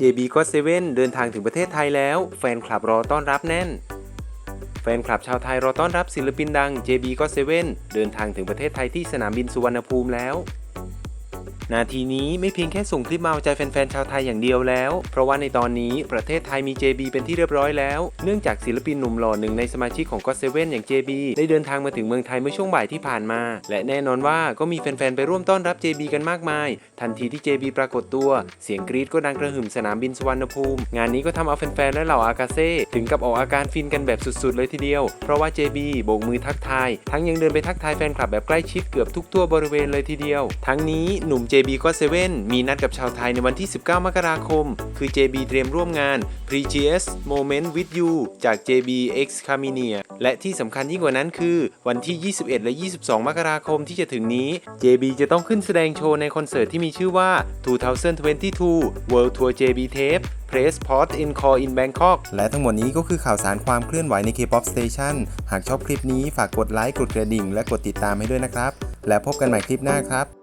JB God 7เดินทางถึงประเทศไทยแล้ว แฟนคลับรอต้อนรับแน่น แฟนคลับชาวไทยรอต้อนรับศิลปินดัง JB God 7เดินทางถึงประเทศไทยที่สนามบินสุวรรณภูมิแล้ว นาทีนี้ไม่เพียงแค่ส่งคลิปมาเอาใจแฟนๆชาวไทยอย่างเดียวแล้ว เพราะว่าในตอนนี้ประเทศไทยมี JB เป็นที่เรียบร้อยแล้ว เนื่องจากศิลปินหนุ่มหล่อหนึ่งในสมาชิกของ God 7อย่าง JB ได้เดินทางมาถึงเมืองไทยเมื่อช่วงบ่ายที่ผ่านมา และแน่นอนว่าก็มีแฟนๆไปร่วมต้อนรับ JB กันมากมาย ทันทีที่ JB ปรากฏตัว เสียงกรี๊ดก็ดังกระหึ่มสนามบินสุวรรณภูมิ งานนี้ก็ทำเอาแฟนๆและเหล่าอากาเซ่ถึงกับออกอาการฟินกันแบบสุดๆ เลยทีเดียว เพราะว่า JB โบกมือทักทาย ทั้งยังเดินไปทักทายแฟนคลับแบบใกล้ชิดเกือบทุกทั่วบริเวณเลยทีเดียว ทั้งนี้หนุ่ม JB ก็เซเว่นมีนัดกับชาวไทยในวันที่ 19 มกราคม คือ JB เตรียมร่วมงาน Precious Moment with You จาก JB X Caminia และที่สำคัญยิ่งกว่านั้นคือ วันที่ 21 และ 22 มกราคมที่จะถึงนี้ JB จะต้องขึ้นแสดงโชว์ในคอนเสิร์ตที่มีชื่อว่า 2022 World Tour JB Tape Press Port in Call in Bangkok และทั้งหมดนี้ก็คือข่าวสารความเคลื่อนไหวใน K-POP Station หากชอบคลิปนี้ฝากกดไลค์ กดกระดิ่ง และกดติดตามให้ด้วยนะครับ แล้วพบกันใหม่คลิปหน้าครับ